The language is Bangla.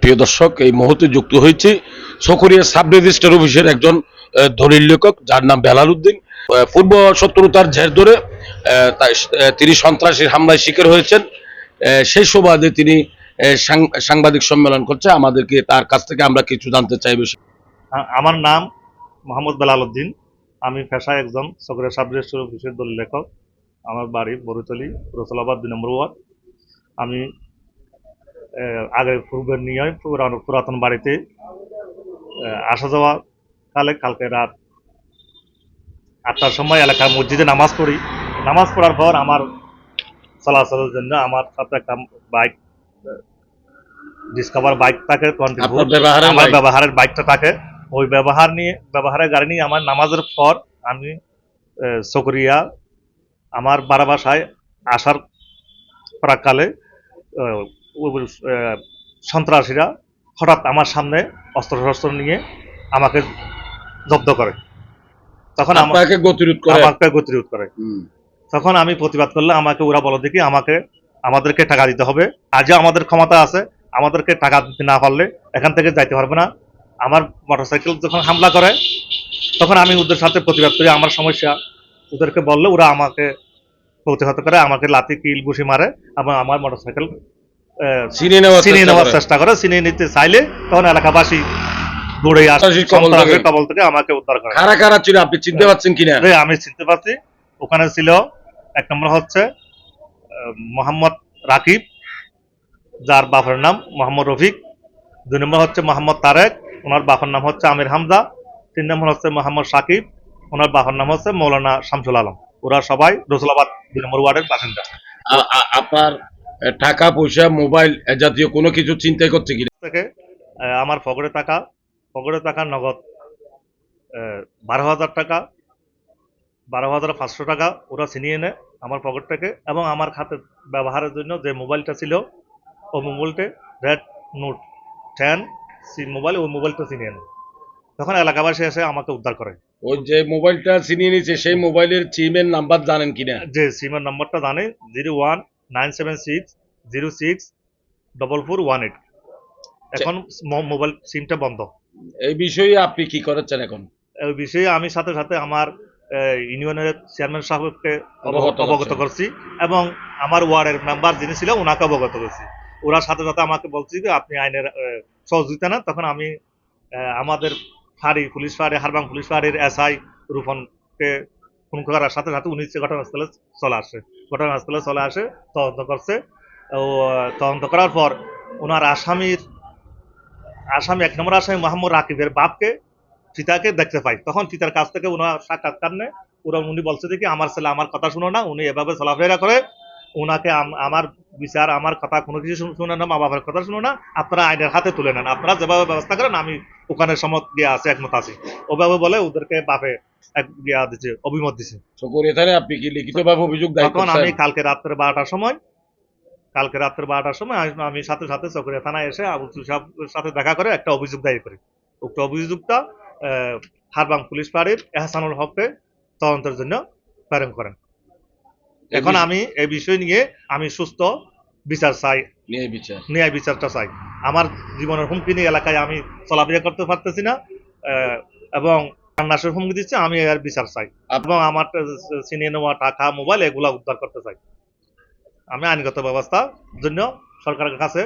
প্রিয় দর্শক, এই মুহূর্তে যুক্ত হয়েছি সকরিয়া সাব রেজিস্টার অফিসের একজন দলিল লেখক, যার নাম বেলাল উদ্দিন। পূর্ব শত্রুতার ঝের ধরে তিনি সন্ত্রাসীর হামলায় শিকার হয়েছেন। সেই সুবাদে তিনি সাংবাদিক সম্মেলন করছে। আমাদেরকে তার কাছ থেকে আমরা কিছু জানতে চাই বিষয়। আমার নাম মোহাম্মদ বেলাল উদ্দিন। আমি পেশায় একজন সকরের সাব রেজিস্ট্রার অফিসের দলিল লেখক। আমার বাড়ি বরুতলি রসলাবাদ, দুই নম্বর ওয়ার্ড। আমি আগে পূর্বের নিয়ে পুরানো- পুরাতন বাড়িতে আসা যাওয়া কালে কালকে রাত আটটার সময় এলাকার মসজিদে নামাজ পড়ি। নামাজ পড়ার পর আমার চলাচলের জন্য আমার সাথে একটা বাইক ডিসকভার বাইক থাকে ব্যবহারের আমার ব্যবহারের বাইকটা থাকে। ওই ব্যবহার নিয়ে ব্যবহারের গাড়ি নিয়ে আমার নামাজের পর আমি আহ, চকরিয়া আমার বারা বাসায় আসার আহ, সন্ত্রাসীরা হঠাৎ আমার সামনে অস্ত্র শস্ত্র নিয়ে আমাকে জব্দ করে। তখন আমা- আপনাকে গতিরোধ করে? আমাকে গতিরোধ করে। তখন আমি প্রতিবাদ করলে আমাকে ওরা বলো দেখি আমাকে আমাদেরকে টাকা দিতে হবে। আজও আমাদের ক্ষমতা আছে আমাদেরকে টাকা দিতে না পারলে এখান থেকে যাইতে পারবে না। আমার মোটরসাইকেল যখন হামলা করে তখন আমি ওদের সাথে প্রতিবাদ করি। আমার সমস্যা ওদেরকে বললে ওরা আমাকে প্রতিহত করে আমাকে লাতি কিল ঘুষি মারে এবং আমার মোটরসাইকেল ছিনিয়ে নেওয়ার চেষ্টা করে। নিতে চাইলে তখন এলাকাবাসী দৌড়ে আসে কবল থেকে। সন্ত্রাসের কবল থেকে আমাকে উদ্ধার করে। কারা কারা ছিল? আপনি চিনতে পারছেন কিনা? আমি চিনতে পারছি। ওখানে ছিল এক নম্বর হচ্ছে মোহাম্মদ রাকিব যার বাপের নাম মোহাম্মদ রফিক। দুই নম্বর হচ্ছে মোহাম্মদ তারেক ওনার বাপের নাম হচ্ছে আমির হামজা। তিন নম্বর হচ্ছে মোহাম্মদ সাকিব ওনার বাপের নাম হচ্ছে মৌলানা শামসুল আলম। ওরা সবাই রসুলাবাদ দুই নম্বর ওয়ার্ডের বাসিন্দা। আপনার টাকা পয়সা মোবাইল জাতীয় কোনো কিছু চিন্তাই করছে থেকে আহ, আমার পকেটে টাকা পকেটে টাকা নগদ বারো হাজার টাকা বারো হাজার পাঁচশো টাকা ওরা ছিনিয়ে নেয় আমার পকেট থেকে এবং আমার খাতে ব্যবহারের জন্য যে মোবাইলটা ছিল ও মোবাইলটা red note ten C mobile ওই মোবাইলটা ছিনিয়ে নেয়। তখন এলাকাবাসী এসে আমাকে উদ্ধার করে। ওই যে মোবাইলটা ছিনিয়ে নিয়েছে সেই মোবাইলের সিমের নাম্বার জানেন কিনা? যে সিমের নাম্বারটা জানে zero one nine seven six zero six double four one eight এখন মোবাইল সিমটা বন্ধ। এই বিষয়ে আপনি কি করেছেন এখন? এই বিষয়ে আমি সাথে সাথে আমার ইউনিয়নের চেয়ারম্যান সাহেবকে অবগত। করছি। এবং আমার ওয়ার্ডের মেম্বার যিনি ছিল ওনাকে অবগত করছি। ওরা সাথে সাথে আমাকে বলছি যে আপনি আইনের সহযোগিতা না তখন আমি আমাদের ফাঁড়ি পুলিশ ফাঁড়ি হারবাং পুলিশ ফাঁড়ির এসআই রূপনকে ফোন করার সাথে সাথে উনি ঘটনাস্থলে চলে আসে। ঘটনাস্থলে চলে আসে তদন্ত করছে। তদন্ত করার পর ওনার আসামির আসামি এক নম্বর আসামি মোহাম্মদ রাকিবের বাপকে পিতাকে দেখতে পাই। তখন চিতার কাছ থেকে ওনার সাক্ষাৎকার নেয়। ওরা উনি বলছে দেখি আমার ছেলে আমার কথা শুনো না উনি এভাবে চলাফেরা করে। ওনাকে আমার বিচার আমার কথা কোনো কিছু শুনে না মা বাবার কথা শুনো না। আপনারা আইনের হাতে তুলে নেন। আপনারা যেভাবে ব্যবস্থা করেন আমি ওখানে সমত দিয়ে আছে একমত আছি। ওভাবে বলে ওদেরকে বাপে এক অভিমত দিছে। আপনি কি লিখিতভাবে অভিযোগ তখন আমি কালকে রাত্রে বারোটার সময় কালকে রাত্রে বারোটার সময় আমি- সাথে সাথে চকরিয়া থানায় এসে আবুল সাহেবের সাথে দেখা করে একটা অভিযোগ দায়ের করি উক্ত অভিযোগটা হারবাং পুলিশ ফাঁড়ির এহসানুল হককে তদন্তের জন্য প্রেরণ করেন এখন আমি এই বিষয় নিয়ে আমি সুস্থ বিচার চাই নিয়ে বিচার ন্যায় বিচারটা চাই আমার জীবনের হুমকি নিয়ে এলাকায় আমি চলাফেরা করতে পারতেছি না আহ, এবং নাশের হুমকি দিচ্ছে আমি এর বিচার চাই এবং আমার চিনিয়ে নেওয়া টাকা মোবাইল এগুলা উদ্ধার করতে চাই আমি আইনগত ব্যবস্থার জন্য সরকারের কাছে